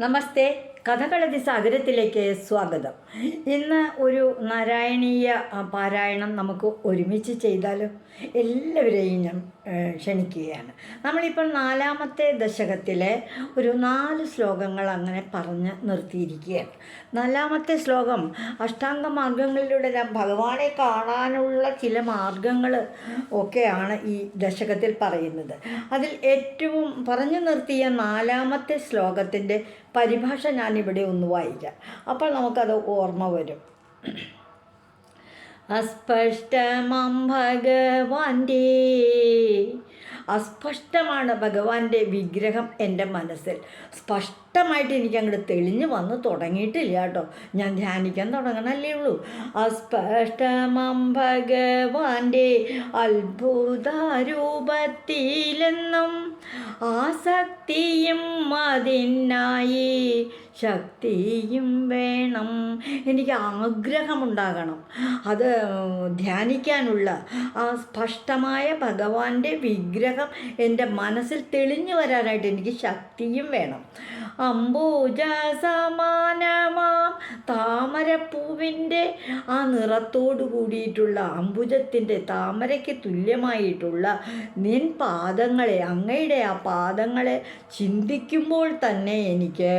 നമസ്തേ. കഥകളതി സാഗരത്തിലേക്ക് സ്വാഗതം. ഇന്ന് ഒരു നാരായണീയ പാരായണം നമുക്ക് ഒരുമിച്ച് ചെയ്താലോ? എല്ലാവരെയും ഞാൻ ക്ഷണിക്കുകയാണ്. നമ്മളിപ്പോൾ നാലാമത്തെ ദശകത്തിലെ ഒരു നാല് ശ്ലോകങ്ങൾ അങ്ങനെ പറഞ്ഞ് നിർത്തിയിരിക്കുകയാണ്. നാലാമത്തെ ശ്ലോകം അഷ്ടാംഗ മാർഗങ്ങളിലൂടെ ഭഗവാനെ കാണാനുള്ള ചില മാർഗങ്ങൾ ഒക്കെയാണ് ഈ ദശകത്തിൽ പറയുന്നത്. അതിൽ ഏറ്റവും പറഞ്ഞു നിർത്തിയ നാലാമത്തെ ശ്ലോകത്തിന്റെ പരിഭാഷ ഞാനിവിടെ ഒന്ന് വായിക്കാം. അപ്പോൾ നമുക്കത് ഓർമ്മ വരും. അസ്പഷ്ടമം ഭഗവാന്റെ. അസ്പഷ്ടമാണ് ഭഗവാന്റെ വിഗ്രഹം എന്റെ മനസ്സിൽ. സ്പഷ്ടമായിട്ട് എനിക്ക് അങ്ങോട്ട് തെളിഞ്ഞു വന്ന് തുടങ്ങിയിട്ടില്ല കേട്ടോ. ഞാൻ ധ്യാനിക്കാൻ തുടങ്ങണല്ലേ ഉള്ളൂ. അസ്പഷ്ടമം ഭഗവാന്റെ അത്ഭുതാരൂപത്തിലെന്നും ആസക്തിയും അതിനായി ശക്തിയും വേണം. എനിക്ക് ആഗ്രഹമുണ്ടാകണം. അത് ധ്യാനിക്കാനുള്ള ആ സ്പഷ്ടമായ ഭഗവാന്റെ വിഗ്രഹം എന്റെ മനസ്സിൽ തെളിഞ്ഞു വരാനായിട്ട് എനിക്ക് ശക്തിയും വേണം. അംബൂജ സമാനമാം താമരപ്പൂവിന്റെ ആ നിറത്തോടു കൂടിയിട്ടുള്ള അംബുജത്തിന്റെ താമരയ്ക്ക് തുല്യമായിട്ടുള്ള നിൻ പാദങ്ങളെ അങ്ങയുടെ ആ പാദങ്ങളെ ചിന്തിക്കുമ്പോൾ തന്നെ എനിക്ക്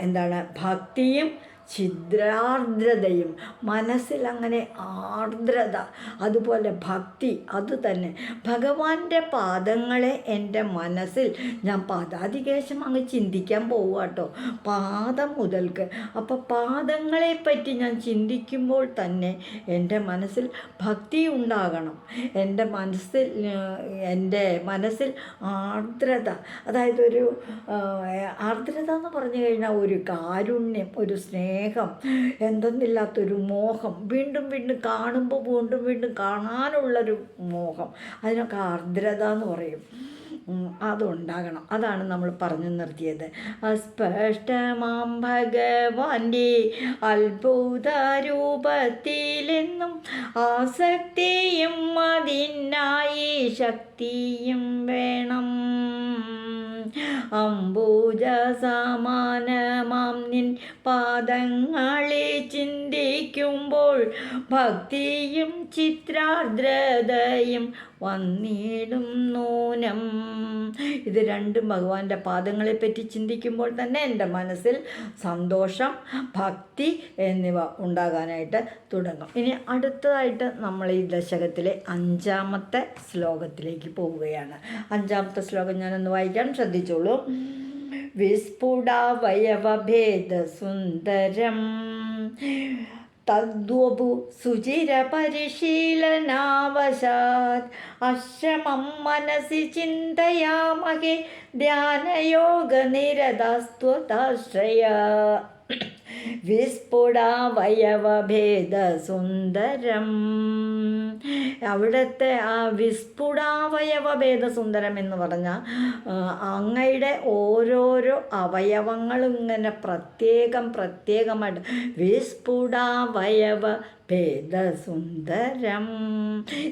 എന്താണ് ഭക്തിയും ഛിദ്രാർദ്രതയും മനസ്സിലങ്ങനെ ആർദ്രത അതുപോലെ ഭക്തി അതുതന്നെ ഭഗവാന്റെ പാദങ്ങളെ എന്റെ മനസ്സിൽ ഞാൻ പാദാതികേശം അങ്ങ് ചിന്തിക്കാൻ പോവുക കേട്ടോ. പാദം മുതൽക്ക്. അപ്പോൾ പാദങ്ങളെ പറ്റി ഞാൻ ചിന്തിക്കുമ്പോൾ തന്നെ എന്റെ മനസ്സിൽ ഭക്തി ഉണ്ടാകണം. എന്റെ മനസ്സിൽ എന്റെ മനസ്സിൽ ആർദ്രത. അതായത് ഒരു ആർദ്രത എന്ന് പറഞ്ഞു കഴിഞ്ഞാൽ ഒരു കാരുണ്യം ഒരു സ്നേഹം. എന്തെന്നില്ലാത്തൊരു മോഹം വീണ്ടും വീണ്ടും കാണുമ്പോൾ വീണ്ടും വീണ്ടും കാണാനുള്ളൊരു മോഹം. അതിനൊക്കെ ആർദ്രത എന്ന് പറയും. ഉം, അതുണ്ടാകണം. അതാണ് നമ്മൾ പറഞ്ഞു നിർത്തിയത്. അസ്പഷ്ടമാം ഭഗവാന്റെ അത്ഭുത രൂപത്തിലെന്നും ആസക്തിയും അതിനായി ശക്തിയും വേണം. അംബൂജ സമാനമാം നിൻ പാദങ്ങളെ ചിന്തിക്കുമ്പോൾ ഭക്തിയും ചിത്രാർദ്രതയും വന്നിടും നൂനം. ഇത് രണ്ടും ഭഗവാന്റെ പാദങ്ങളെ പറ്റി ചിന്തിക്കുമ്പോൾ തന്നെ എന്റെ മനസ്സിൽ സന്തോഷം ഭക്തി എന്നിവ ഉണ്ടാകാനായിട്ട് തുടങ്ങും. ഇനി അടുത്തതായിട്ട് നമ്മൾ ഈ ദശകത്തിലെ അഞ്ചാമത്തെ ശ്ലോകത്തിലേക്ക് പോവുകയാണ്. അഞ്ചാമത്തെ ശ്ലോകം ഞാനൊന്ന് വായിക്കാൻ ശ്രദ്ധിച്ചോളൂ. വിസ്ഫുടാവയവഭേദസുന്ദരം. തദ്വപു സുചിരപരിശീലനാവശാത് അശ്രമം മനസി ചിന്തയാമഹേ ധ്യാനയോഗനിരതസ്ത്വതാശ്രയ വിസ്ഫുടാവയവഭേദസുന്ദരം അവിടുത്തെ ആ വിസ്ഫുടാവയവഭേദസുന്ദരം എന്ന് പറഞ്ഞാൽ അങ്ങയുടെ ഓരോരോ അവയവങ്ങളും ഇങ്ങനെ പ്രത്യേകം പ്രത്യേകമായിട്ട് വിസ്ഫുടാവയവ ഭേദസുന്ദരം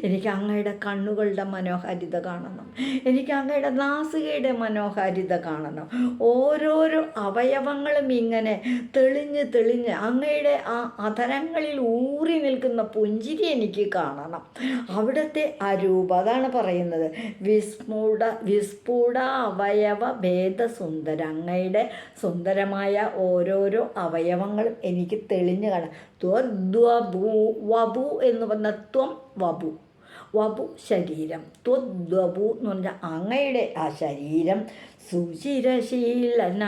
എനിക്ക് അങ്ങയുടെ കണ്ണുകളുടെ മനോഹാരിത കാണണം. എനിക്ക് അങ്ങയുടെ നാസികയുടെ മനോഹാരിത കാണണം. ഓരോരോ അവയവങ്ങളും ഇങ്ങനെ തെളിഞ്ഞ് തെളിഞ്ഞ് തെളിഞ്ഞ് അങ്ങയുടെ ആ അതരങ്ങളിൽ ഊറി നിൽക്കുന്ന പുഞ്ചിരി എനിക്ക് കാണണം. അവിടുത്തെ ആ രൂപ അതാണ് പറയുന്നത്. വിസ്ഫുട വിസ്ഫുട അവയവ ഭേദസുന്ദര. അങ്ങയുടെ സുന്ദരമായ ഓരോരോ അവയവങ്ങളും എനിക്ക് തെളിഞ്ഞ് കാണാം. ത്വദ്വഭൂ വബു എന്ന് പറഞ്ഞ ത്വം വബു വബു ശരീരം. ത്വദ്വപു എന്ന് പറഞ്ഞാൽ അങ്ങയുടെ ആ ശരീരം. സുചിരശീലനാവശാത്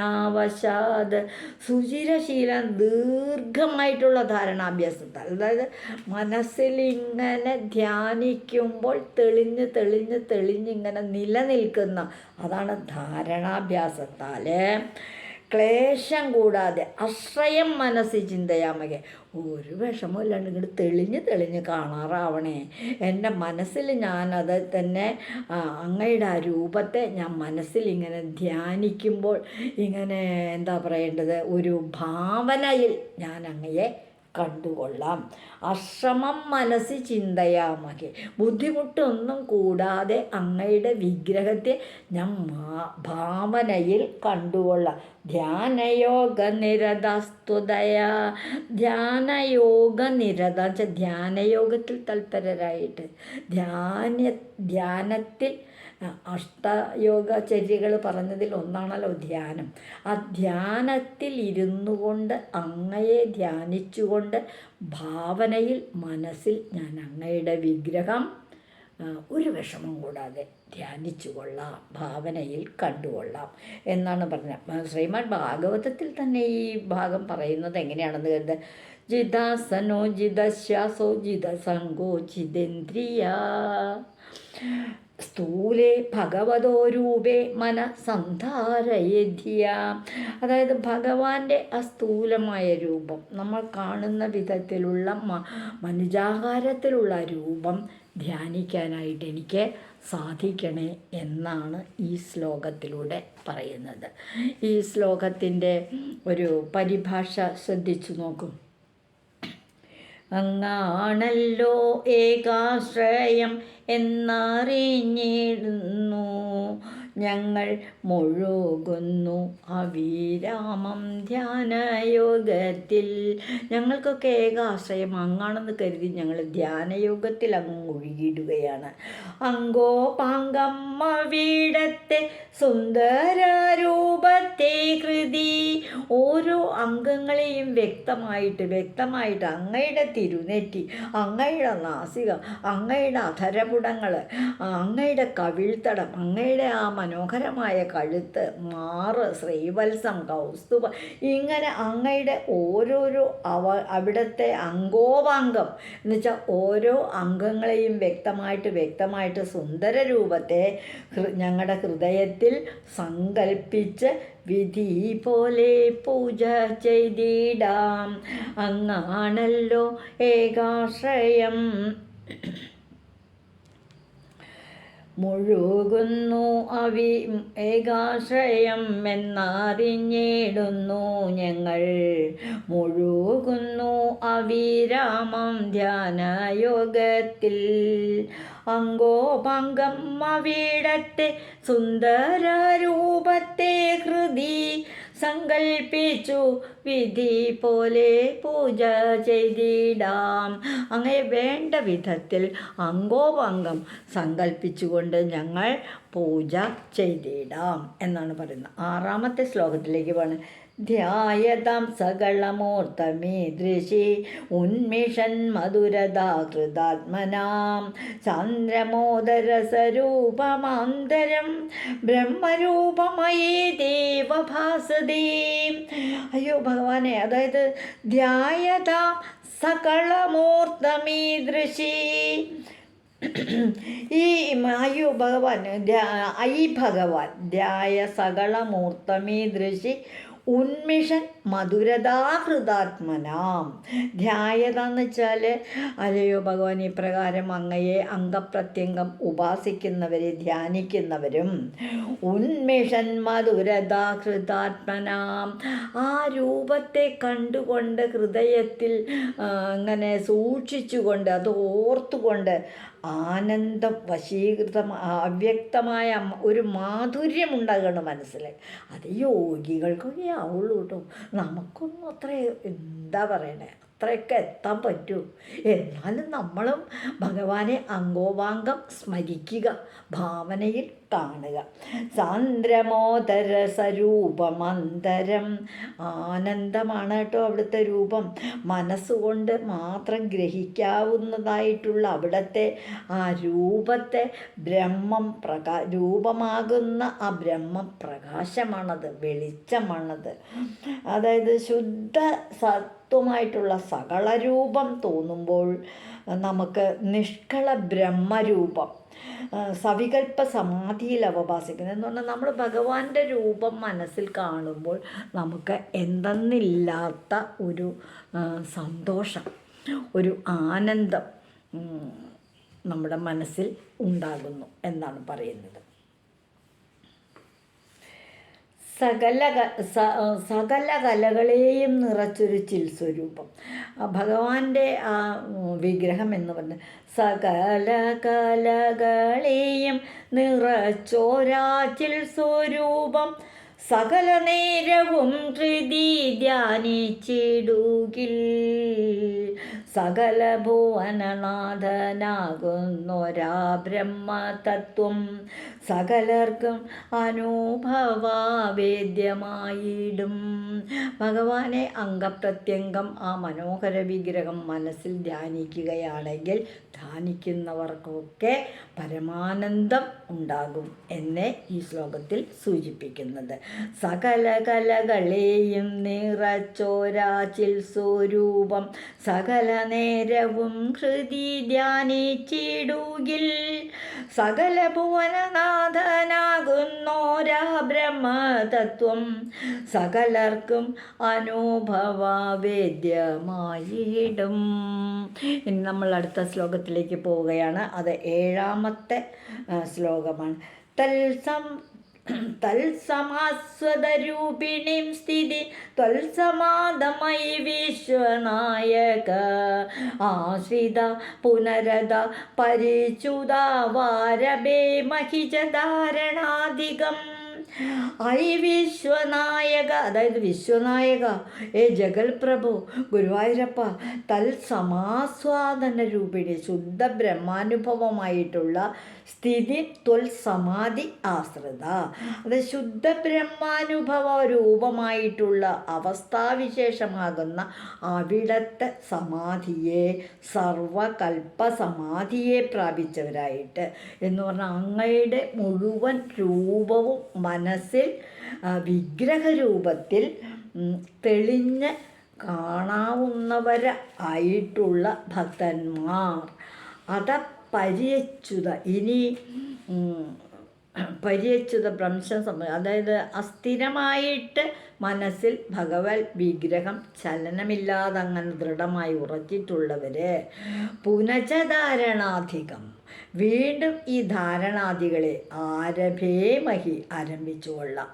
സുചിരശീലം ദീർഘമായിട്ടുള്ള ധാരണാഭ്യാസത്താൽ അതായത് മനസ്സിലിങ്ങനെ ധ്യാനിക്കുമ്പോൾ തെളിഞ്ഞ് തെളിഞ്ഞ് തെളിഞ്ഞിങ്ങനെ നിലനിൽക്കുന്ന അതാണ് ധാരണാഭ്യാസത്താൽ ക്ലേശം കൂടാതെ അശ്രയം മനസ്സിൽ ചിന്തയാമകെ ഒരു വിഷമവും ഇല്ലാണ്ട് ഇങ്ങോട്ട് തെളിഞ്ഞ് തെളിഞ്ഞ് കാണാറാവണേ. എന്റെ മനസ്സിൽ ഞാനത് തന്നെ അങ്ങയുടെ ആ രൂപത്തെ ഞാൻ മനസ്സിൽ ഇങ്ങനെ ധ്യാനിക്കുമ്പോൾ ഇങ്ങനെ എന്താ പറയേണ്ടത്? ഒരു ഭാവനയിൽ ഞാൻ അങ്ങയെ കണ്ടുകൊള്ളാം. അശ്രമം മനസ്സ് ചിന്തയാമകെ ബുദ്ധിമുട്ടൊന്നും കൂടാതെ അങ്ങയുടെ വിഗ്രഹത്തെ ഞാൻ ഭാവനയിൽ കണ്ടുകൊള്ളാം. ധ്യാനയോഗ നിരതസ്തുതയ. ധ്യാനയോഗ നിരത. വെച്ചാൽ ധ്യാനയോഗത്തിൽ തൽപരരായിട്ട്. ധ്യാന ധ്യാനത്തിൽ അഷ്ടയോഗ ചര്യകൾ പറഞ്ഞതിൽ ഒന്നാണല്ലോ ധ്യാനം. ആ ധ്യാനത്തിൽ ഇരുന്നു കൊണ്ട് അങ്ങയെ ധ്യാനിച്ചുകൊണ്ട് ഭാവനയിൽ മനസ്സിൽ ഞാൻ അങ്ങയുടെ വിഗ്രഹം ഒരു വിഷമം കൂടാതെ ധ്യാനിച്ചു കൊള്ളാം ഭാവനയിൽ കണ്ടുകൊള്ളാം എന്നാണ് പറഞ്ഞത്. ശ്രീമാൻ ഭാഗവതത്തിൽ തന്നെ ഈ ഭാഗം പറയുന്നത് എങ്ങനെയാണെന്ന് കരുത് ജിതാസനോ ജിതശ്വാസോ ജിതസംഗോ ജിതേന്ദ്രിയ. സ്ഥൂലേ ഭഗവതോ രൂപേ മന സന്ധാരയധ്യ അതായത് ഭഗവാന്റെ ആ സ്ഥൂലമായ രൂപം നമ്മൾ കാണുന്ന വിധത്തിലുള്ള മനുജാകാരത്തിലുള്ള രൂപം ധ്യാനിക്കാനായിട്ട് എനിക്ക് സാധിക്കണേ എന്നാണ് ഈ ശ്ലോകത്തിലൂടെ പറയുന്നത്. ഈ ശ്ലോകത്തിന്റെ ഒരു പരിഭാഷ ശ്രദ്ധിച്ചു നോക്കും. അങ്ങാണല്ലോ ഏകാശ്രയം എന്നറിഞ്ഞിടുന്നു. ഞങ്ങൾ മുഴുകുന്നു. അവിരാമം ധ്യാനയോഗത്തിൽ. ഞങ്ങൾക്കൊക്കെ ഏക ഏകാശ്രയം അങ്ങാണെന്ന് കരുതി ഞങ്ങൾ ധ്യാനയോഗത്തിൽ അങ്ങ് ഒഴുകിയിടുകയാണ്. പാങ്കമ്മ വീടത്തെ സുന്ദരരൂപത്തെ കൃതി. ഓരോ അംഗങ്ങളെയും വ്യക്തമായിട്ട് വ്യക്തമായിട്ട് അങ്ങയുടെ തിരുനെറ്റി അങ്ങയുടെ നാസിക അങ്ങയുടെ അധരപുടങ്ങൾ അങ്ങയുടെ കവിൾത്തടം അങ്ങയുടെ ആ മനോഹരമായ കഴുത്ത് മാറ് ശ്രീവത്സം കൗസ്തുഭ ഇങ്ങനെ അങ്ങയുടെ ഓരോരോ അവ അവിടുത്തെ അംഗോപാംഗം എന്ന് വെച്ചാൽ ഓരോ അംഗങ്ങളെയും വ്യക്തമായിട്ട് വ്യക്തമായിട്ട് സുന്ദര രൂപത്തെ ഞങ്ങളുടെ ഹൃദയത്തിൽ സങ്കൽപ്പിച്ച് വിധി പോലെ പൂജ ചെയ്തിടാം. അങ്ങാണല്ലോ ഏകാശ്രയം. മുഴുകുന്നു അവി ഏകാശ്രയം എന്നറിഞ്ഞിടുന്നു ഞങ്ങൾ. മുഴുകുന്നു അവിരാമം ധ്യാനയോഗത്തിൽ. അങ്കോപങ്കം അവിടത്തെ സുന്ദര രൂപത്തെ ഹൃദി സങ്കൽപ്പിച്ചു വിധി പോലെ പൂജ ചെയ്തിടാം. അങ്ങനെ വേണ്ട വിധത്തിൽ അംഗോപാംഗം സങ്കൽപ്പിച്ചുകൊണ്ട് ഞങ്ങൾ പൂജ ചെയ്തിടാം എന്നാണ് പറയുന്നത്. ആറാമത്തെ ശ്ലോകത്തിലേക്ക് പോണ്. ധ്യായതാം സകളമൂർത്തമീദൃശി ഉന്മിഷൻ മധുരതാകൃതാത്മനാം ചന്ദ്രമോദരസരൂപമാന്തരം ബ്രഹ്മരൂപമയേ ദേവഭാസതേ. അയ്യോ ഭഗവാനെ അതായത് ധ്യായതാം സകളമൂർത്തമീദൃശി ഈ അയ്യോ ഭഗവാൻ ഐ ഭഗവാൻ ധ്യായ സകളമൂർത്തമീ ദൃശി ഉന്മിഷൻ മധുരതാഹൃതാത്മനാം ധ്യായത എന്ന് വെച്ചാൽ അല്ലയോ ഭഗവാൻ ഇപ്രകാരം അങ്ങയെ അംഗപ്രത്യംഗം ഉപാസിക്കുന്നവരെ ധ്യാനിക്കുന്നവരും ഉന്മിഷൻ മധുരതാഹൃതാത്മനാം ആ രൂപത്തെ കണ്ടുകൊണ്ട് ഹൃദയത്തിൽ അങ്ങനെ സൂക്ഷിച്ചുകൊണ്ട് അത് ഓർത്തുകൊണ്ട് ആനന്ദം വശീകൃതം അവ്യക്തമായ ഒരു മാധുര്യം ഉണ്ടാകണം മനസ്സിൽ. അത് യോഗികൾക്കൊക്കെ ആവുള്ളൂ കേട്ടോ. നമുക്കൊന്നും അത്ര എന്താ പറയണേ? അത്രയൊക്കെ എത്താൻ പറ്റൂ. എന്നാലും നമ്മളും ഭഗവാനെ അങ്കോപാംഗം സ്മരിക്കുക ഭാവനയിൽ കാണുക. സാന്ദ്രമോദര സ്വരൂപമന്തരം ആനന്ദമാണ് കേട്ടോ അവിടുത്തെ രൂപം. മനസ്സുകൊണ്ട് മാത്രം ഗ്രഹിക്കാവുന്നതായിട്ടുള്ള അവിടുത്തെ ആ രൂപത്തെ ബ്രഹ്മം പ്രകാ രൂപമാകുന്ന ആ ബ്രഹ്മം പ്രകാശമാണത് വെളിച്ചമാണത്. അതായത് ശുദ്ധ സത്വമായിട്ടുള്ള സകളരൂപം തോന്നുമ്പോൾ നമുക്ക് നിഷ്കള ബ്രഹ്മരൂപം സവികൽപ്പ സമാധിയിൽ അവഭാസിക്കുന്നത് എന്ന് പറഞ്ഞാൽ നമ്മൾ ഭഗവാന്റെ രൂപം മനസ്സിൽ കാണുമ്പോൾ നമുക്ക് എന്തെന്നില്ലാത്ത ഒരു സന്തോഷം ഒരു ആനന്ദം നമ്മുടെ മനസ്സിൽ ഉണ്ടാകുന്നു എന്നാണ് പറയുന്നത്. സകല സകല കലകളെയും നിറച്ചൊരു ചിൽ സ്വരൂപം ഭഗവാന്റെ ആ വിഗ്രഹം എന്ന് പറഞ്ഞ സകല കലകളെയും നിറച്ചോരാ ചിൽസ്വരൂപം സകല നേരവും ഹൃദി ധ്യാനിച്ചിടുകിൽ. സകല ഭുവനനാഥനാകുന്നൊരാ ബ്രഹ്മതത്വം സകലർക്കും അനുഭവാവേദ്യമായിടും. ഭഗവാനെ അംഗപ്രത്യംഗം ആ മനോഹര വിഗ്രഹം മനസ്സിൽ ധ്യാനിക്കുകയാണെങ്കിൽ ധ്യാനിക്കുന്നവർക്കൊക്കെ പരമാനന്ദം ഉണ്ടാകും എന്നെ ഈ ശ്ലോകത്തിൽ സൂചിപ്പിക്കുന്നത്. സകല കലകളെയും നിറച്ചോരാച്ചിൽ സ്വരൂപം. സകല നേരവും ഹൃദി ധ്യാനിച്ചിടുകിൽ. സകല ഭുവനനാഥനാകുന്നോരാ ബ്രഹ്മതത്വം. സകലർക്കും അനുഭവവേദ്യമായിടും. ഇനി നമ്മൾ അടുത്ത ശ്ലോകത്തിലേക്ക് പോവുകയാണ്. അത് ഏഴാമത്തെ ശ്ലോകമാണ്. തൽസം തൽസമാസ്വദരൂപിണിം സ്ഥിതി ത്വൽസമാദമയി വിശ്വനായക. ആശ്രിത പുനരത പരിച്യുത മഹിജധാരണാധികം ഐ വിശ്വനായക അതായത് വിശ്വനായക ഏ ജഗൽപ്രഭു ഗുരുവായൂരപ്പ തൽ സമാസ്വാദന രൂപിണി ശുദ്ധ ബ്രഹ്മാനുഭവമായിട്ടുള്ള സ്ഥിതി ത്വൽ സമാധി ആശ്രിത. അത് ശുദ്ധ ബ്രഹ്മാനുഭവ രൂപമായിട്ടുള്ള അവസ്ഥാവിശേഷമാകുന്ന അവിടത്തെ സമാധിയെ സർവകൽപ്പ സമാധിയെ പ്രാപിച്ചവരായിട്ട്. എന്ന് പറഞ്ഞാൽ അങ്ങയുടെ മുഴുവൻ രൂപവും മനസ്സിൽ വിഗ്രഹരൂപത്തിൽ തെളിഞ്ഞ് കാണാവുന്നവര ആയിട്ടുള്ള ഭക്തന്മാർ. അത പരിയച്ചുത ഇനി ഉം, പരിയച്ചുത ഭ്രംശം സംഭവം അതായത് അസ്ഥിരമായിട്ട് മനസ്സിൽ ഭഗവത് വിഗ്രഹം ചലനമില്ലാതെ അങ്ങനെ ദൃഢമായി ഉറച്ചിട്ടുള്ളവർ പുനചധാരണാധികം. വീണ്ടും ഈ ധാരണാദികളെ ആരഭേ മഹി ആരംഭിച്ചു കൊള്ളാം.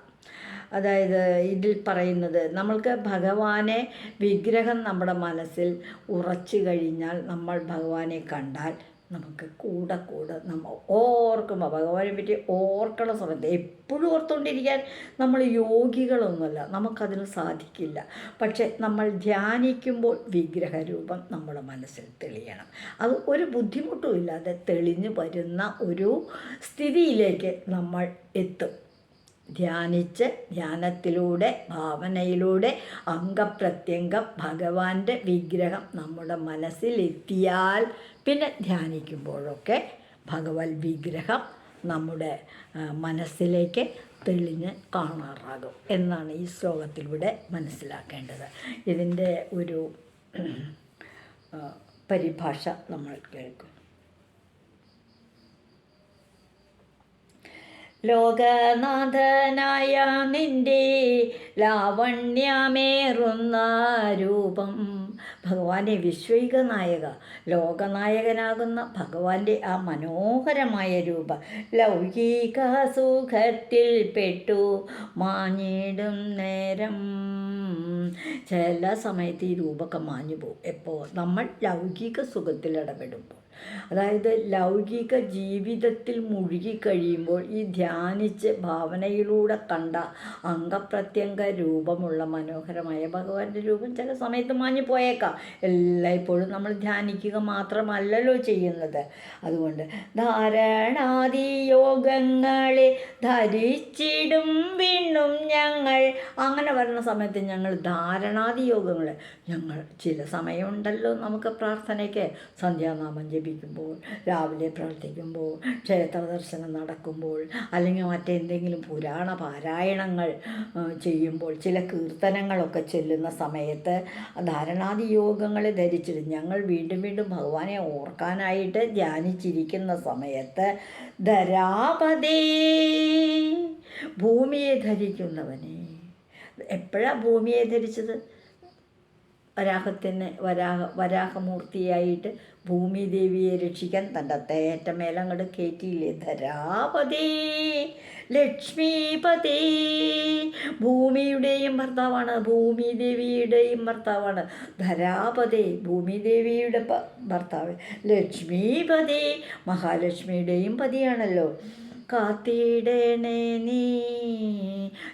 അതായത് ഇതിൽ പറയുന്നത് നമ്മൾക്ക് ഭഗവാനെ വിഗ്രഹം നമ്മുടെ മനസ്സിൽ ഉറച്ചു കഴിഞ്ഞാൽ നമ്മൾ ഭഗവാനെ കണ്ടാൽ നമുക്ക് കൂടെ കൂടെ നമ്മൾ ഓർക്കുമ്പോൾ ഭഗവാനെ പറ്റി ഓർക്കണ സമയത്ത് എപ്പോഴും ഓർത്തുകൊണ്ടിരിക്കാൻ നമ്മൾ യോഗികളൊന്നുമല്ല നമുക്കതിന് സാധിക്കില്ല. പക്ഷെ നമ്മൾ ധ്യാനിക്കുമ്പോൾ വിഗ്രഹരൂപം നമ്മുടെ മനസ്സിൽ തെളിയണം. അത് ഒരു ബുദ്ധിമുട്ടും ഇല്ലാതെ തെളിഞ്ഞു വരുന്ന ഒരു സ്ഥിതിയിലേക്ക് നമ്മൾ എത്തും. ധ്യാനിച്ച് ധ്യാനത്തിലൂടെ ഭാവനയിലൂടെ അംഗപ്രത്യംഗം ഭഗവാന്റെ വിഗ്രഹം നമ്മുടെ മനസ്സിലെത്തിയാൽ പിന്നെ ധ്യാനിക്കുമ്പോഴൊക്കെ ഭഗവത് വിഗ്രഹം നമ്മുടെ മനസ്സിലേക്ക് തെളിഞ്ഞ് കാണാറാകും എന്നാണ് ഈ ശ്ലോകത്തിലൂടെ മനസ്സിലാക്കേണ്ടത്. ഇതിന്റെ ഒരു പരിഭാഷ നമ്മൾ കേൾക്കും. ലോകനാഥനായ നിന്റെ ലാവണ്യമേറുന്ന രൂപം ഭഗവാന്റെ വിശ്വൈക നായക ലോകനായകനാകുന്ന ഭഗവാന്റെ ആ മനോഹരമായ രൂപം ലൗകിക സുഖത്തിൽ പെട്ടു മാഞ്ഞിടും നേരം. ചില സമയത്ത് ഈ രൂപമൊക്കെ മാഞ്ഞു പോകും എപ്പോൾ? നമ്മൾ ലൗകിക സുഖത്തിൽ ഇടപെടുമ്പോൾ. അതായത് ലൗകിക ജീവിതത്തിൽ മുഴുകി കഴിയുമ്പോൾ ഈ ധ്യാനിച്ച് ഭാവനയിലൂടെ കണ്ട അംഗപ്രത്യംഗ രൂപമുള്ള മനോഹരമായ ഭഗവാന്റെ രൂപം ചില സമയത്ത് മാഞ്ഞു പോയേക്കാം. എല്ലായ്പ്പോഴും നമ്മൾ ധ്യാനിക്കുക മാത്രമല്ലല്ലോ ചെയ്യുന്നത്. അതുകൊണ്ട് ധാരണാദി യോഗങ്ങളെ ധരിച്ചിടും വീണ്ടും ഞങ്ങൾ. അങ്ങനെ വരുന്ന സമയത്ത് ഞങ്ങൾ ധാരണാദി യോഗങ്ങൾ ഞങ്ങൾ ചില സമയമുണ്ടല്ലോ നമുക്ക് പ്രാർത്ഥനയ്ക്ക് സന്ധ്യാനാമം ജപിക്കുമ്പോൾ രാവിലെ പ്രാർത്ഥിക്കുമ്പോൾ ക്ഷേത്ര ദർശനം നടക്കുമ്പോൾ അല്ലെങ്കിൽ മറ്റെന്തെങ്കിലും പുരാണ പാരായണങ്ങൾ ചെയ്യുമ്പോൾ ചില കീർത്തനങ്ങളൊക്കെ ചൊല്ലുന്ന സമയത്ത് ധാരണാദി യോഗങ്ങളെ ധരിച്ചിട്ട് ഞങ്ങൾ വീണ്ടും വീണ്ടും ഭഗവാനെ ഓർക്കാനായിട്ട് ധ്യാനിച്ചിരിക്കുന്ന സമയത്ത് ധരാപതേ ഭൂമിയെ ധരിക്കുന്നവനെ. എപ്പോഴാണ് ഭൂമിയെ ധരിച്ചത്? വരാഹത്തിന് വരാഹ വരാഹമൂർത്തിയായിട്ട് ഭൂമി ദേവിയെ രക്ഷിക്കാൻ തന്റെ തേറ്റ മേലങ്ങോട്ട് കയറ്റിയില്ലേ ധരാപതി ലക്ഷ്മീപതി. ഭൂമിയുടെയും ഭർത്താവാണ് ഭൂമി ദേവിയുടെയും ഭർത്താവാണ്. ധരാപതി ഭൂമി ദേവിയുടെ ഭർത്താവ്. ലക്ഷ്മീപതി മഹാലക്ഷ്മിയുടെയും പതിയാണല്ലോ. കാത്തിടണേ നീ.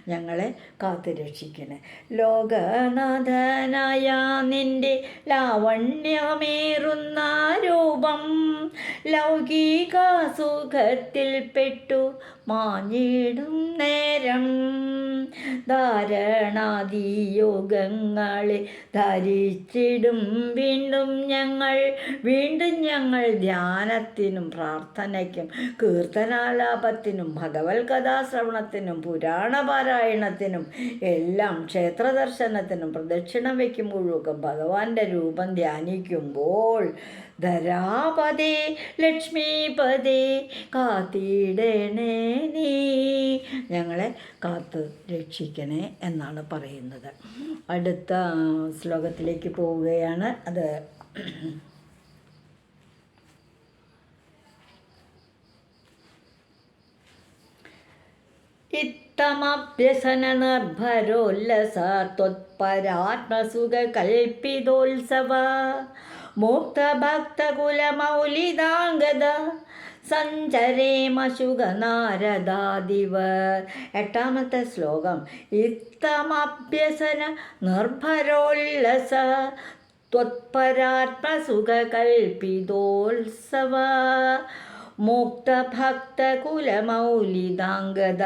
ഞങ്ങളെ കാത്തു രക്ഷിക്കണേ ലോകനാഥനായ നിന്റെ ലാവണ്യമേറുന്ന രൂപം ലൗകിക സുഖത്തിൽപ്പെട്ടു മാഞ്ഞിടും നേരം. ധാരണാദിയോഗങ്ങളെ ധരിച്ചിടും വീണ്ടും ഞങ്ങൾ വീണ്ടും ഞങ്ങൾ ധ്യാനത്തിനും പ്രാർത്ഥനയ്ക്കും കീർത്തനാലാപത്തിനും ഭഗവത് കഥാശ്രവണത്തിനും പുരാണപാരായണത്തിനും എല്ലാം ക്ഷേത്ര ദർശനത്തിനും പ്രദക്ഷിണം വയ്ക്കുമ്പോഴൊക്കെ ഭഗവാന്റെ രൂപം ധ്യാനിക്കുമ്പോൾ ധരാപതേ ലക്ഷ്മീപതേ കാത്തിടണേ നീ. ഞങ്ങളെ കാത്ത് രക്ഷിക്കണേ എന്നാണ് പറയുന്നത്. അടുത്ത ശ്ലോകത്തിലേക്ക് പോവുകയാണ് അത്. നിർഭരോല്ലസ ത്വത്പരാത്മസുഖ കൽപ്പിതോത്സവ മുക്തഭക്തകുലമൗലിതാംഗത സഞ്ചരേമശുഗ നാരദാദിവർ എട്ടാമത്തെ ശ്ലോകം ഇത്തമഭ്യസന നിർഭരോല്ലസ കൽപ്പിതോത്സവ മുക്തഭക്തകുലമൗലിതാംഗത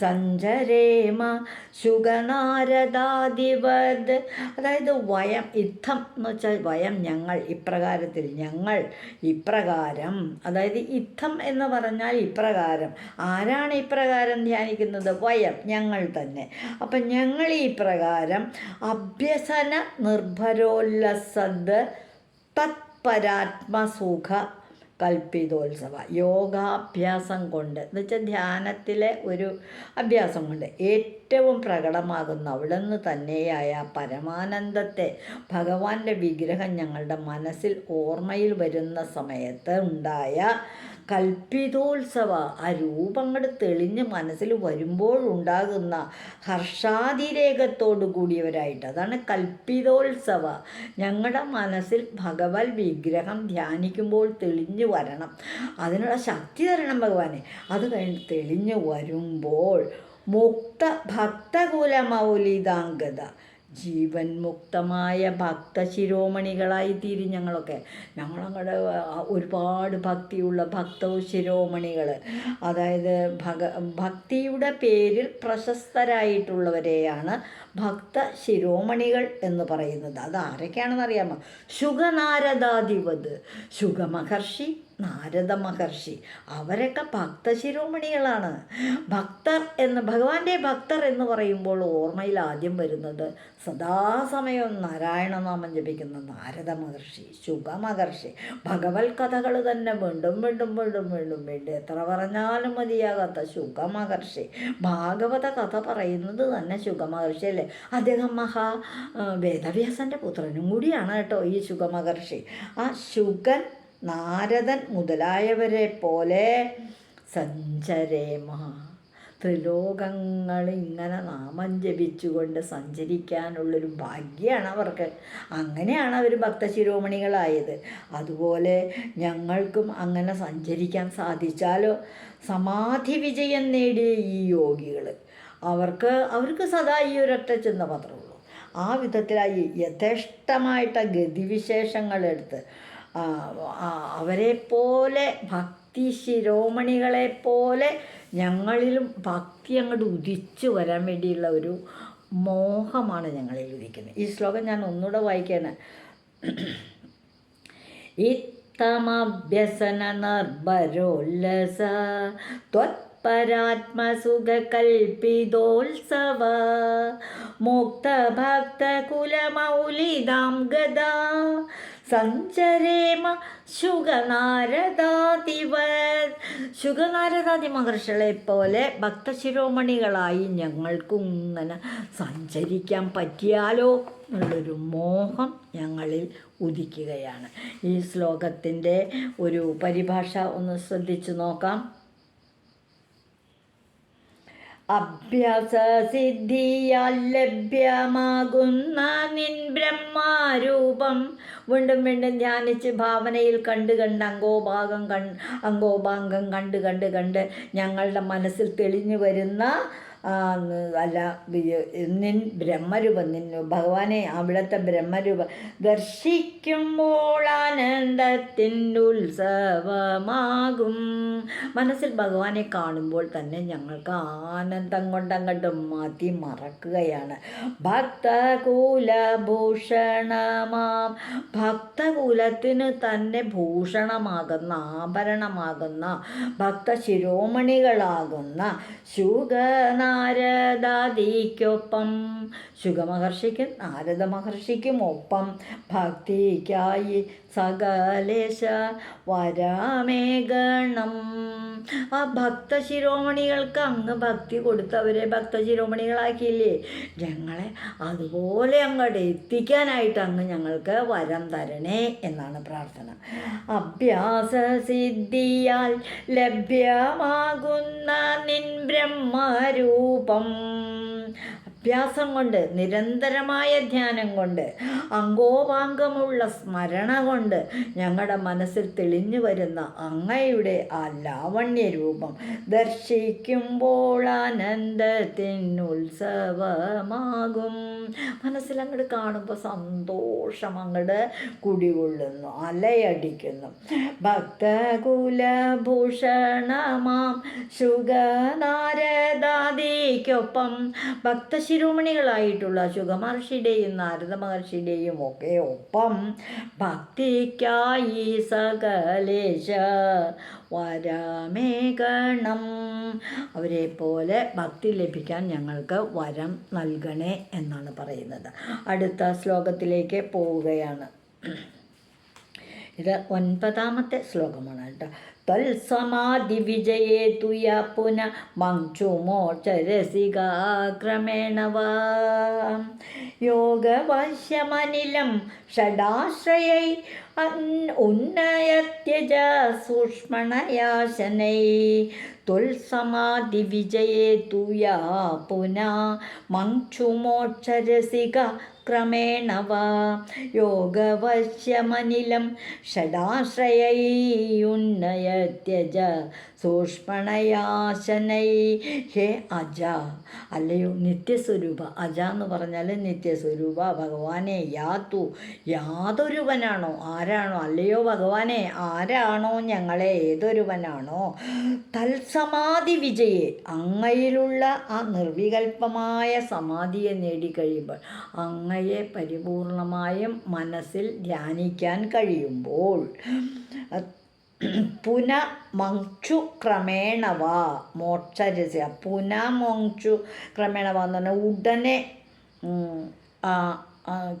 സഞ്ചരേമ ശുഗനാരദാദിവത് അതായത് വയം ഇത്തം എന്ന് വെച്ചാൽ വയം ഞങ്ങൾ ഇപ്രകാരത്തിൽ ഞങ്ങൾ ഇപ്രകാരം. അതായത് ഇത്തം എന്ന് പറഞ്ഞാൽ ഇപ്രകാരം. ആരാണ് ഇപ്രകാരം ധ്യാനിക്കുന്നത്? വയം ഞങ്ങൾ തന്നെ. അപ്പം ഞങ്ങൾ ഈ പ്രകാരം അഭ്യസന നിർഭരോല്ലസദ് തത്പരാത്മസുഖ കൽപ്പിതോത്സവ യോഗാഭ്യാസം കൊണ്ട്. എന്ന് വെച്ചാൽ ധ്യാനത്തിലെ ഒരു അഭ്യാസം കൊണ്ട്. ഏറ്റവും പ്രകടമാകുന്ന അവിടെ നിന്ന് തന്നെയായ പരമാനന്ദത്തെ ഭഗവാന്റെ വിഗ്രഹം ഞങ്ങളുടെ മനസ്സിൽ ഓർമ്മയിൽ വരുന്ന സമയത്ത് ഉണ്ടായ കൽപ്പിതോത്സവ ആ രൂപങ്ങൾ തെളിഞ്ഞ് മനസ്സിൽ വരുമ്പോഴുണ്ടാകുന്ന ഹർഷാതിരേകത്തോടു കൂടിയവരായിട്ട്. അതാണ് കൽപ്പിതോത്സവ ഞങ്ങളുടെ മനസ്സിൽ ഭഗവത് വിഗ്രഹം ധ്യാനിക്കുമ്പോൾ തെളിഞ്ഞു വരണം. അതിനുള്ള ശക്തി തരണം ഭഗവാനെ. അത് കഴിഞ്ഞ് തെളിഞ്ഞു വരുമ്പോൾ മുക്ത ഭക്തകുലമൗലിതാംഗത ജീവൻ മുക്തമായ ഭക്ത ശിരോമണികളായി തീരും ഞങ്ങളൊക്കെ. ഞങ്ങളങ്ങടെ ഒരുപാട് ഭക്തിയുള്ള ഭക്ത ശിരോമണികൾ അതായത് ഭഗ ഭക്തിയുടെ പേരിൽ പ്രശസ്തരായിട്ടുള്ളവരെയാണ് ഭക്ത ശിരോമണികൾ എന്ന് പറയുന്നത്. അത് ആരൊക്കെയാണെന്ന് അറിയാമോ ശുഗനാരദാധിപത് ശുഗമഹർഷി നാരദ മഹർഷി അവരൊക്കെ ഭക്ത ഭക്തശിരോമണികളാണ്. ഭക്തർ എന്ന് ഭഗവാന്റെ ഭക്തർ എന്ന് പറയുമ്പോൾ ഓർമ്മയിൽ ആദ്യം വരുന്നത് സദാസമയം നാരായണനാമം ജപിക്കുന്ന നാരദ മഹർഷി ശുഗ മഹർഷി ഭഗവത് കഥകൾ തന്നെ വീണ്ടും വീണ്ടും വീണ്ടും വീണ്ടും വീണ്ടും എത്ര പറഞ്ഞാലും മതിയാകാത്ത ശുഗ മഹർഷി ഭാഗവത കഥ പറയുന്നത് തന്നെ ശുഗ മഹർഷി അല്ലേ? അദ്ദേഹം മഹാ വേദവ്യാസന്റെ പുത്രനും കൂടിയാണ് കേട്ടോ ഈ ശുഗ മഹർഷി ആ ശുഗൻ നാരദൻ മുതലായവരെ പോലെ സഞ്ചരേമ ത്രിലോകങ്ങൾ ഇങ്ങനെ നാമം ജപിച്ചുകൊണ്ട് സഞ്ചരിക്കാനുള്ളൊരു ഭാഗ്യമാണ് അവർക്ക്. അങ്ങനെയാണ് അവർ ഭക്തശിരോമണികളായത്. അതുപോലെ ഞങ്ങൾക്കും അങ്ങനെ സഞ്ചരിക്കാൻ സാധിച്ചാലോ? സമാധി വിജയം നേടിയ ഈ യോഗികൾ അവർക്ക് അവർക്ക് സദാ ഈ ഒരൊറ്റ ചിന്ത മാത്രമേ ഉള്ളൂ. ആ വിധത്തിലായി യഥേഷ്ടമായിട്ട് ഗതിവിശേഷങ്ങളെടുത്ത് അവരെപ്പോലെ ഭക്തി ശിരോമണികളെപ്പോലെ ഞങ്ങളിലും ഭക്തി അങ്ങോട്ട് ഉദിച്ചു വരാൻ വേണ്ടിയുള്ള ഒരു മോഹമാണ് ഞങ്ങളിൽ ഉദിക്കുന്നത് ഈ ശ്ലോകം ഞാൻ ഒന്നുകൂടെ വായിക്കാണ്. ഇത്തമഭ്യസന നിർഭരോല്ലസ ത്വത്പരാത്മസുഖകൽപ്പിതോത്സവ മുക്തഭക്തകുലമൗലിതാം गदा സഞ്ചരേമ ശുഗനാരദാതിവർ ശുഗനാരദാതി മഹർഷികളെ പോലെ ഭക്തശിരോമണികളായി ഞങ്ങൾക്കിങ്ങനെ സഞ്ചരിക്കാൻ പറ്റിയാലോ എന്നുള്ളൊരു മോഹം ഞങ്ങളിൽ ഉദിക്കുകയാണ്. ഈ ശ്ലോകത്തിന്റെ ഒരു പരിഭാഷ ഒന്ന് ശ്രദ്ധിച്ചു നോക്കാം. അഭ്യാസ സിദ്ധിയാൽ ലഭ്യമാകുന്ന നിൻ ബ്രഹ്മാരൂപം. വീണ്ടും വീണ്ടും ധ്യാനിച്ച് ഭാവനയിൽ കണ്ട് കണ്ട് അങ്കോഭാഗം കൺ അങ്കോഭാംഗം കണ്ട് കണ്ട് കണ്ട് ഞങ്ങളുടെ മനസ്സിൽ തെളിഞ്ഞു വരുന്ന അല്ല നിൻ ബ്രഹ്മരൂപം നിൻ ഭഗവാനെ അവിടുത്തെ ബ്രഹ്മരൂപം ദർശിക്കുമ്പോൾ ആനന്ദത്തിന്റെ ഉത്സവമാകും. മനസ്സിൽ ഭഗവാനെ കാണുമ്പോൾ തന്നെ ഞങ്ങൾക്ക് ആനന്ദം കൊണ്ടങ്ങോട്ട് മതി മറക്കുകയാണ്. ഭക്തകുലഭൂഷണമാം. ഭക്തകുലത്തിന് തന്നെ ഭൂഷണമാകുന്ന ആഭരണമാകുന്ന ഭക്ത ശിരോമണികളാകുന്ന ഭക്തശിരോമണികളാകുന്ന ശുഗനാരദാദിക്കൊപ്പം ശുഗമഹർഷിക്കും നാരദ മഹർഷിക്കും ഒപ്പം. ഭക്തിക്കായി സകലേശ വരാമേഗണം ആ ഭക്തശിരോമണികൾക്ക് അങ്ങ് ഭക്തി കൊടുത്തവരെ ഭക്തശിരോമണികളാക്കിയില്ലേ? ഞങ്ങളെ അതുപോലെ അങ്ങോട്ട് എത്തിക്കാനായിട്ട് അങ്ങ് ഞങ്ങൾക്ക് വരം തരണേ എന്നാണ് പ്രാർത്ഥന. അഭ്യാസ സിദ്ധിയാൽ ലഭ്യമാകുന്ന നിൻ ബ്രഹ്മരൂപം അഭ്യാസം കൊണ്ട് നിരന്തരമായ ധ്യാനം കൊണ്ട് അങ്കോപാംഗമുള്ള സ്മരണ കൊണ്ട് ഞങ്ങളുടെ മനസ്സിൽ തെളിഞ്ഞു വരുന്ന അങ്ങയുടെ ആ ലാവണ്യ രൂപം ദർശിക്കുമ്പോൾ ആനന്ദത്തിനുത്സവമാകും. മനസ്സിൽ അങ്ങോട്ട് കാണുമ്പോൾ സന്തോഷം അങ്ങോട്ട് കുടികൊള്ളുന്നു അലയടിക്കുന്നു. ഭക്തകുലഭൂഷണമാം ശുഗനാരദാദിക്കൊപ്പം ഭക്തശിരോമണികളായിട്ടുള്ള ശുഖമഹർഷിയുടെയും നാരദ മഹർഷിയുടെയും ഒക്കെ ഒപ്പം ഭക്തിക്കായി സകലേശ വരമേകണം അവരെ പോലെ ഭക്തി ലഭിക്കാൻ ഞങ്ങൾക്ക് വരം നൽകണേ എന്നാണ് പറയുന്നത്. അടുത്ത ശ്ലോകത്തിലേക്ക് പോവുകയാണ്. ഇത് ഒൻപതാമത്തെ ശ്ലോകമാണ് കേട്ടോ. തൽസമാധി തുയ പുന മങ്ചുമോചരസിക ക്രമേണ വാ. യോഗവശ്യമനിലം ഷഡാശ്രയൈ ഉന്നയത്യജ സൂക്ഷ്മണയാശനൈ തുൽസമാധി വിജയേ തൂയാ പുന. മക്ഷുമോക്ഷരസിക ക്രമേണ വാ. യോഗവശ്യമനിലം ഷഡാശ്രയുന്നയത്യജ സൂക്ഷ്മണയാശനൈ ഹേ അജ. അല്ലയോ നിത്യസ്വരൂപ. അജ എന്ന് പറഞ്ഞാൽ നിത്യസ്വരൂപ. ഭഗവാനെ യാതു. യാതൊരുവനാണോ? ആരാണോ? അല്ലയോ ഭഗവാനെ ആരാണോ ഞങ്ങളെ? ഏതൊരുവനാണോ? തൽസമാധി വിജയെ അങ്ങയിലുള്ള ആ നിർവികൽപ്പമായ സമാധിയെ നേടിക്കഴിയുമ്പോൾ അങ്ങയെ പരിപൂർണമായും മനസ്സിൽ ധ്യാനിക്കാൻ കഴിയുമ്പോൾ പുന മങ്ചു ക്രമേണവ മോക്ഷരസ്യ പുന ക്രമേണവ എന്ന് പറഞ്ഞാൽ ഉടനെ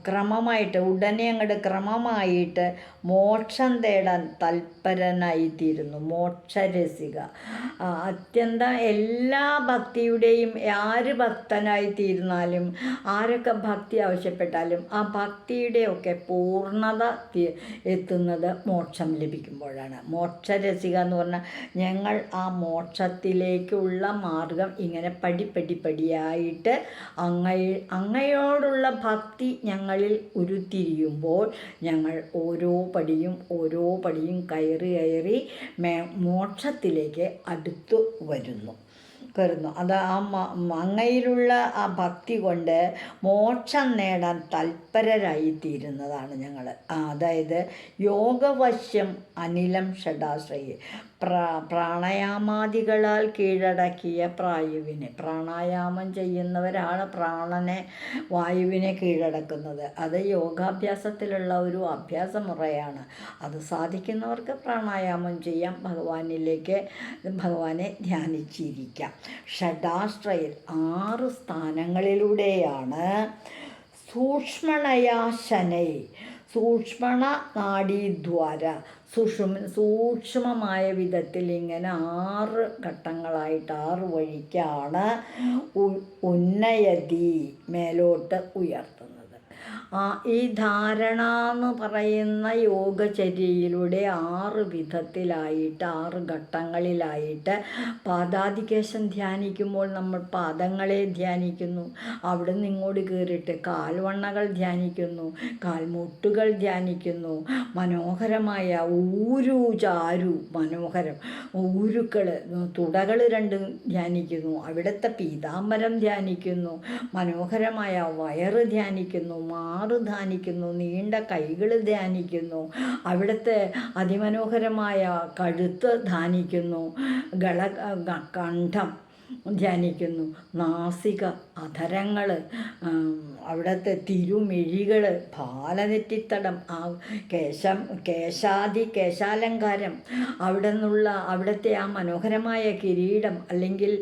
ക്രമമായിട്ട് ഉടനെ അങ്ങോട്ട് ക്രമമായിട്ട് മോക്ഷം തേടാൻ തൽപരനായിത്തീരുന്നു. മോക്ഷരസിക. അത്യന്തം എല്ലാ ഭക്തിയുടെയും ആര് ഭക്തനായി തീരുന്നാലും ആരൊക്കെ ഭക്തി ആവശ്യപ്പെട്ടാലും ആ ഭക്തിയുടെയൊക്കെ പൂർണത എത്തുന്നത് മോക്ഷം ലഭിക്കുമ്പോഴാണ്. മോക്ഷരസിക എന്ന് പറഞ്ഞാൽ ഞങ്ങൾ ആ മോക്ഷത്തിലേക്കുള്ള മാർഗം ഇങ്ങനെ പടി പടി പടിയായിട്ട് അങ്ങ അങ്ങയോടുള്ള ഭക്തി ഞങ്ങളിൽ ഉരുത്തിരിയുമ്പോൾ ഞങ്ങൾ ഓരോ പടിയും ഓരോ പടിയും കയറി കയറി മേ മോക്ഷത്തിലേക്ക് അടുത്തു വരുന്നു. കയറുന്നു. അത് ആ മങ്ങയിലുള്ള ആ ഭക്തി കൊണ്ട് മോക്ഷം നേടാൻ തൽപരരായിത്തീരുന്നതാണ് ഞങ്ങൾ. അതായത് യോഗവശ്യം അനിലം ഷഡാശ്രയെ. പ്രാ പ്രാണായാമാദികളാൽ കീഴടക്കിയ പ്രായുവിനെ പ്രാണായാമം ചെയ്യുന്നവരാണ് പ്രാണനെ വായുവിനെ കീഴടക്കുന്നത്. അത് യോഗാഭ്യാസത്തിലുള്ള ഒരു അഭ്യാസ മുറയാണ് അത് സാധിക്കുന്നവർക്ക് പ്രാണായാമം ചെയ്യാം. ഭഗവാനിലേക്ക് ഭഗവാനെ ധ്യാനിച്ചിരിക്കാം. ഷഡാശ്രയിൽ ആറ് സ്ഥാനങ്ങളിലൂടെയാണ് സൂക്ഷ്മണയാശനൈ സൂക്ഷ്മണ നാഡീദ്വാര സൂക്ഷ്മ സൂക്ഷ്മമായ വിധത്തിൽ ഇങ്ങനെ ആറ് ഘട്ടങ്ങളായിട്ട് ആറ് വഴിക്കാണ് ഉന്നയതി മേലോട്ട് ഉയർത്തുന്നത്. ഈ ധാരണ എന്ന് പറയുന്ന യോഗചര്യയിലൂടെ ആറ് വിധത്തിലായിട്ട് ആറ് ഘട്ടങ്ങളിലായിട്ട് പാദാതികേശം ധ്യാനിക്കുമ്പോൾ നമ്മൾ പാദങ്ങളെ ധ്യാനിക്കുന്നു. അവിടെ നിന്ന് ഇങ്ങോട്ട് കയറിയിട്ട് കാൽവണ്ണകൾ ധ്യാനിക്കുന്നു കാൽമുട്ടുകൾ ധ്യാനിക്കുന്നു. മനോഹരമായ ഊരു ചാരു മനോഹരം ഊരുക്കൾ തുടകൾ രണ്ടും ധ്യാനിക്കുന്നു. അവിടുത്തെ പീതാംബരം ധ്യാനിക്കുന്നു. മനോഹരമായ വയറ് ധ്യാനിക്കുന്നു. മാറ് ധ്യാനിക്കുന്നു നീണ്ട കൈകൾ ധ്യാനിക്കുന്നു അവിടുത്തെ അതിമനോഹരമായ കഴുത്ത് ധ്യാനിക്കുന്നു ഗള കണ്ഠം. ധ്യാനിക്കുന്നു. നാസിക അധരങ്ങൾ അവിടുത്തെ തിരുമിഴികൾ പാലനെറ്റിത്തടം ആ കേശം കേശാദി കേശാലങ്കാരം അവിടെ നിന്നുള്ള അവിടുത്തെ ആ മനോഹരമായ കിരീടം അല്ലെങ്കിൽ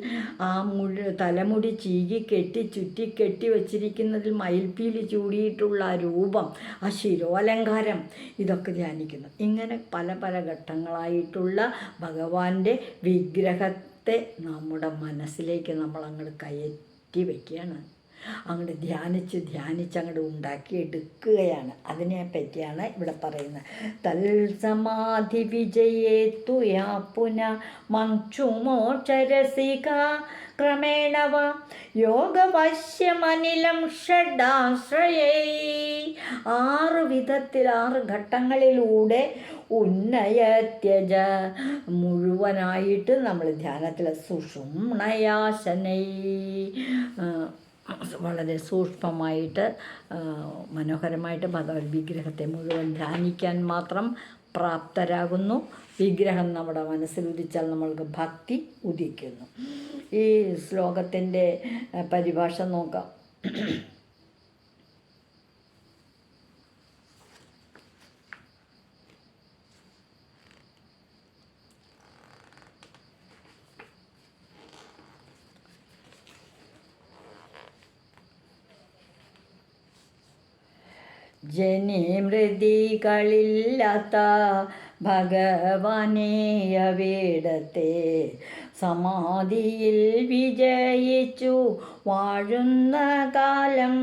ആ മുഴു തലമുടി ചീകി കെട്ടി ചുറ്റി കെട്ടി വച്ചിരിക്കുന്നതിൽ മയിൽപ്പീലി ചൂടിയിട്ടുള്ള ആ രൂപം ആ ശിരോലങ്കാരം ഇതൊക്കെ ധ്യാനിക്കുന്നു. ഇങ്ങനെ പല പല ഘട്ടങ്ങളായിട്ടുള്ള ഭഗവാന്റെ വിഗ്രഹത്തെ നമ്മുടെ മനസ്സിലേക്ക് നമ്മൾ അങ്ങോട്ട് കയറ്റി വയ്ക്കുകയാണ് അങ്ങോട്ട് ധ്യാനിച്ച് ധ്യാനിച്ച് അങ്ങോട്ട് ഉണ്ടാക്കിയെടുക്കുകയാണ് അതിനെ പറ്റിയാണ് ഇവിടെ പറയുന്നത്. തൽസമാധി വിജയേത്തുയാ പുന മങ്ക്ഷുമോചരസിക ക്രമേണവ യോഗവശ്യമനിലം ഷഡാശ്രയേ. ആറ് വിധത്തിൽ ആറ് ഘട്ടങ്ങളിലൂടെ ഉന്നയത്യജ മുഴുവനായിട്ട് നമ്മൾ ധ്യാനത്തിലെ സുഷുമ്ണയാശനൈ വളരെ സൂക്ഷ്മമായിട്ട് മനോഹരമായിട്ട് ഭഗവത് വിഗ്രഹത്തെ മുഴുവൻ ധ്യാനിക്കാൻ മാത്രം പ്രാപ്തരാകുന്നു. വിഗ്രഹം നമ്മുടെ മനസ്സിൽ ഉദിച്ചാൽ നമ്മൾക്ക് ഭക്തി ഉദിക്കുന്നു. ഈ ശ്ലോകത്തിന്റെ പരിഭാഷ നോക്കാം. ജനിമൃതികളില്ലാത്ത ഭഗവാനെ അവിടത്തെ സമാധിയിൽ വിജയിച്ചു. വാഴുന്ന കാലം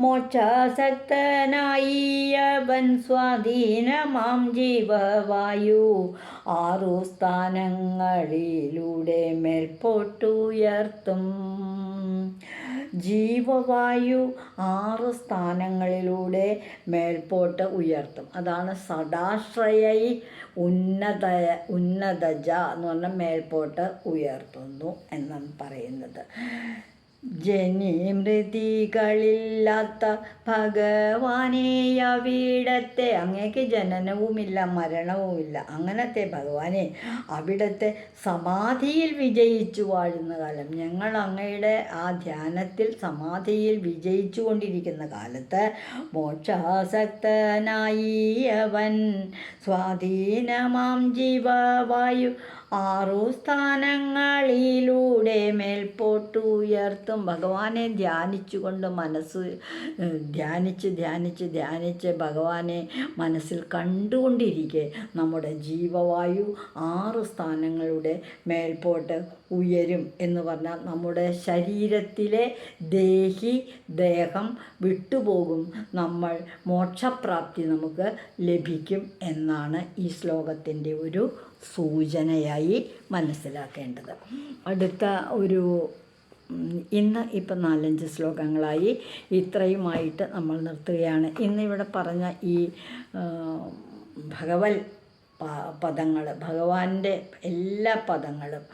മോക്ഷാസക്തനായി അവൻ സ്വാധീനമാം ജീവവായു. ആറു സ്ഥാനങ്ങളിലൂടെ മേൽപോട്ടുയർത്തും. ജീവവായു ആറ് സ്ഥാനങ്ങളിലൂടെ മേൽപോട്ട് ഉയർത്തും. അതാണ് സദാശ്രയൈ ഉന്നത ഉന്നതജ എന്ന് പറഞ്ഞാൽ മേൽപോട്ട് ഉയർത്തുന്നു എന്നാണ് പറയുന്നത്. ജനിമൃതികളില്ലാത്ത ഭഗവാനെ അവിടത്തെ അങ്ങേക്ക് ജനനവുമില്ല മരണവുമില്ല. അങ്ങനത്തെ ഭഗവാനെ അവിടത്തെ സമാധിയിൽ വിജയിച്ചു വാഴുന്ന കാലം. ഞങ്ങൾ അങ്ങയുടെ ആ ധ്യാനത്തിൽ സമാധിയിൽ വിജയിച്ചു കൊണ്ടിരിക്കുന്ന കാലത്ത് മോക്ഷാസക്തനായി അവൻ സ്വാധീനമാം ജീവവായു ആറു സ്ഥാനങ്ങളിലൂടെ മേൽപോട്ടുയർത്തും ഭഗവാനെ ധ്യാനിച്ചുകൊണ്ട് മനസ്സ് ധ്യാനിച്ച് ധ്യാനിച്ച് ധ്യാനിച്ച് ഭഗവാനെ മനസ്സിൽ കണ്ടുകൊണ്ടിരിക്കെ. നമ്മുടെ ജീവവായു ആറ് സ്ഥാനങ്ങളുടെ മേൽപോട്ട് ഉയരും എന്ന് പറഞ്ഞാൽ നമ്മുടെ ശരീരത്തിലെ ദേഹി ദേഹം വിട്ടുപോകും. നമ്മൾ മോക്ഷപ്രാപ്തി നമുക്ക് ലഭിക്കും എന്നാണ് ഈ ശ്ലോകത്തിന്റെ ഒരു സൂചനയായി മനസ്സിലാക്കേണ്ടത്. അടുത്ത ഒരു ഇന്ന് ഇപ്പം നാലഞ്ച് ശ്ലോകങ്ങളായി ഇത്രയുമായിട്ട് നമ്മൾ നിർത്തുകയാണ്. ഇന്നിവിടെ പറഞ്ഞ ഈ ഭഗവത് പദങ്ങൾ ഭഗവാന്റെ എല്ലാ പദങ്ങളും.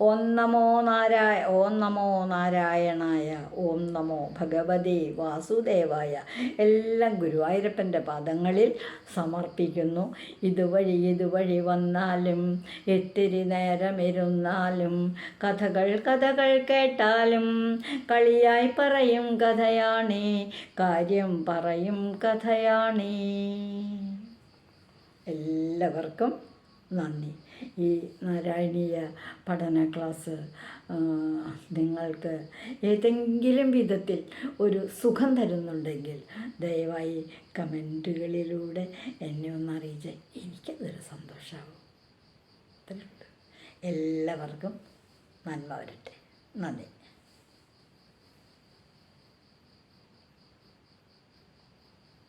ഓം നമോ നാരായ ഓം നമോ നാരായണായ ഓം നമോ ഭഗവതി വാസുദേവായ എല്ലാം ഗുരുവായൂരപ്പന്റെ പദങ്ങളിൽ സമർപ്പിക്കുന്നു. ഇതുവഴി ഇതുവഴി വന്നാലും എത്തിരി നേരമിരുന്നാലും കഥകൾ കഥകൾ കേട്ടാലും കളിയായി പറയും കഥയാണേ കാര്യം പറയും കഥയാണേ. എല്ലാവർക്കും നന്ദി. ഈ നാരായണീയ പഠന ക്ലാസ് നിങ്ങൾക്ക് ഏതെങ്കിലും വിധത്തിൽ ഒരു സുഖം തരുന്നുണ്ടെങ്കിൽ ദയവായി കമന്റുകളിലൂടെ എന്നെ ഒന്ന് അറിയിച്ച് എനിക്കതൊരു സന്തോഷമാവും എല്ലാവർക്കും നന്മ വരട്ടെ. നന്ദി.